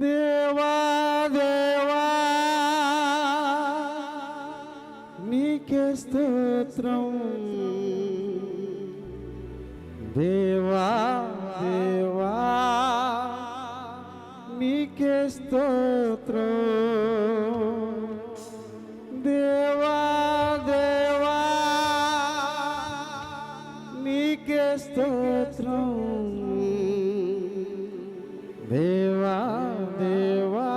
దేవా దేవా నీకే స్తోత్రం. దేవా దేవా నీకే స్తోత్రం. దేవా దేవా నీకే స్తోత్రం. దేవా దేవా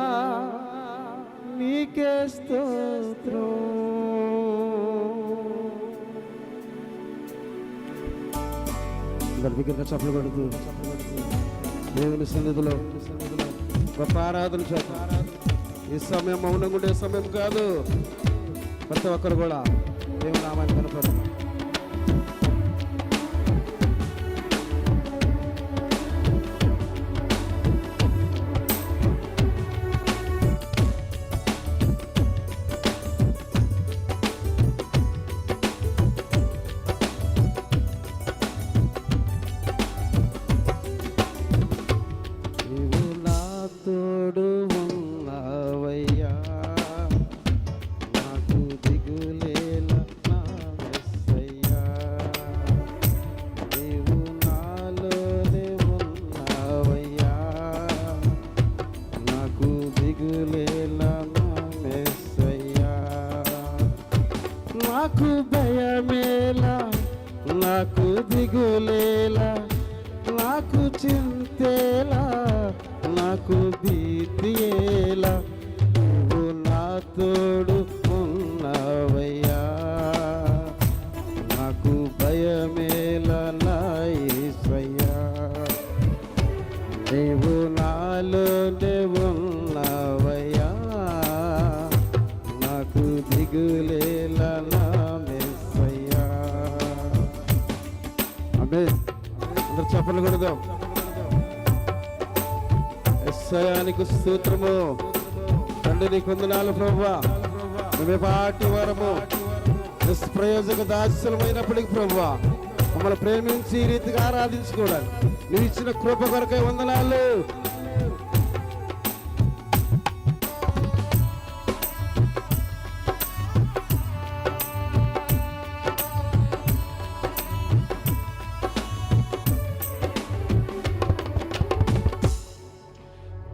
నీకే స్తోత్రం. గర్భికంగా చప్పలు కొడుతూ దేవుని సన్నిధిలో గొప్ప ఆరాధన చేద్దాం. ఈ సమయం మౌనంగా ఉండే సమయం కాదు. ప్రతి ఒక్కరు కూడా దేవుని నామాన్ని కనపడతాం నాకు భీతియేలా నువ్వు నా తోడు ఉన్నావయ్యా. నాకు భయమేలా నా యేసయ్యా నీవు నాలోనే ఉన్నావయ్యా. నాకు దిగులేలా నా మెస్సయ్యా అమే అందరు చెప్పలు కొడదాం. సయానికి స్తోత్రము తండ్రి నీ కొందనాలు ప్రభా నువ్వే పాటి వరము. నిష్ప్రయోజక దాస్యులమైనప్పటికీ ప్రభా మమ్మల్ని ప్రేమించి ఈ రీతిగా ఆరాధించుకోవడానికి. నువ్వు ఇచ్చిన కృప కొరకై వందనాలు.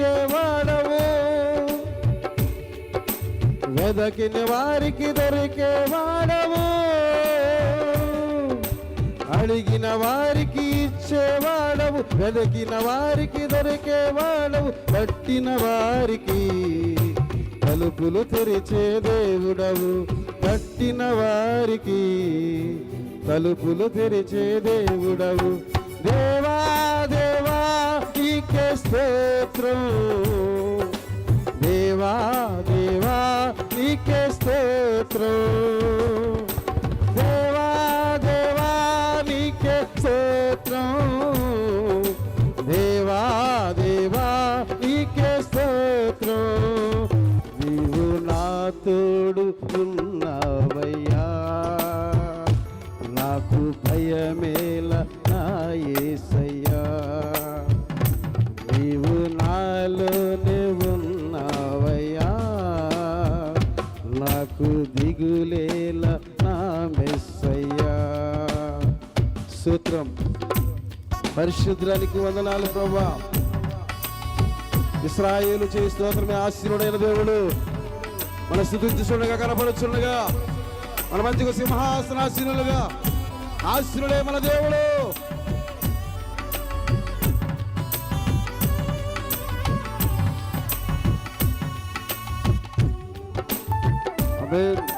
ఇచ్చేవాడవు వెదకిన వారికి దొరికేవాడవు అడిగిన వారికి ఇచ్చేవాడవు వెదకిన వారికి దొరికేవాడవు పట్టిన వారికి తలుపులు తెరిచే దేవుడవు పట్టిన వారికి తలుపులు తెరిచే దేవుడవు. దేవా స్తోత్రం. దేవా దేవా నీకే స్తోత్రం. దేవా దేవా నీకే స్తోత్రం. దేవా దేవా నీకే స్తోత్రం. నీవు నా తోడు ఉన్నావయ్యా. నాకు భయమేల నా యేసయ్యా దిగులేల నా మెస్సయ్యా. సూత్రం. పరిశుద్రానికి వందనాలు ప్రభా. ఇస్రాయేలు చేయి స్తోత్రమే ఆశీర్వడైన దేవుడు. మన స్థుతించుండగా కనపడుచుండగా మన మంచిగా సింహాసనాశీనులుగా ఆశీనుడే మన దేవుడు. ఆమేన్.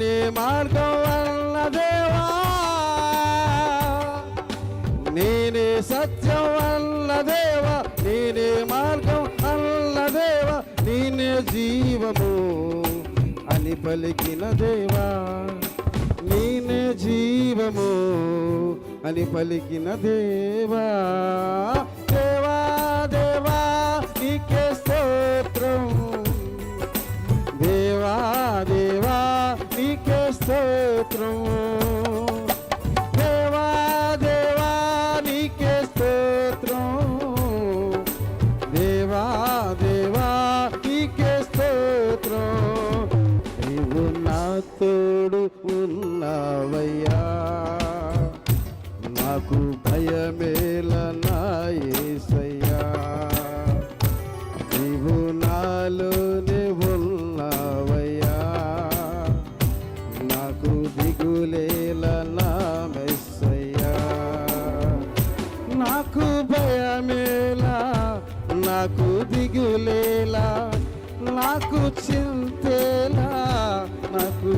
నీ మార్గం వల్ల దేవా నేనే సత్యం వల్ల దేవా నేనే మార్గం అన్న దేవా నేనే జీవము అని పలికిన దేవా నేనే జీవము అని పలికిన దేవా. నాకు భయమేల నా నీవు నాలోనే ఉన్నావయ్యా. నాకు దిగులేల నా మెస్సయ్యా నాకు భయమేలా నాకు దిగులేలా నాకు చింతేలా నాకు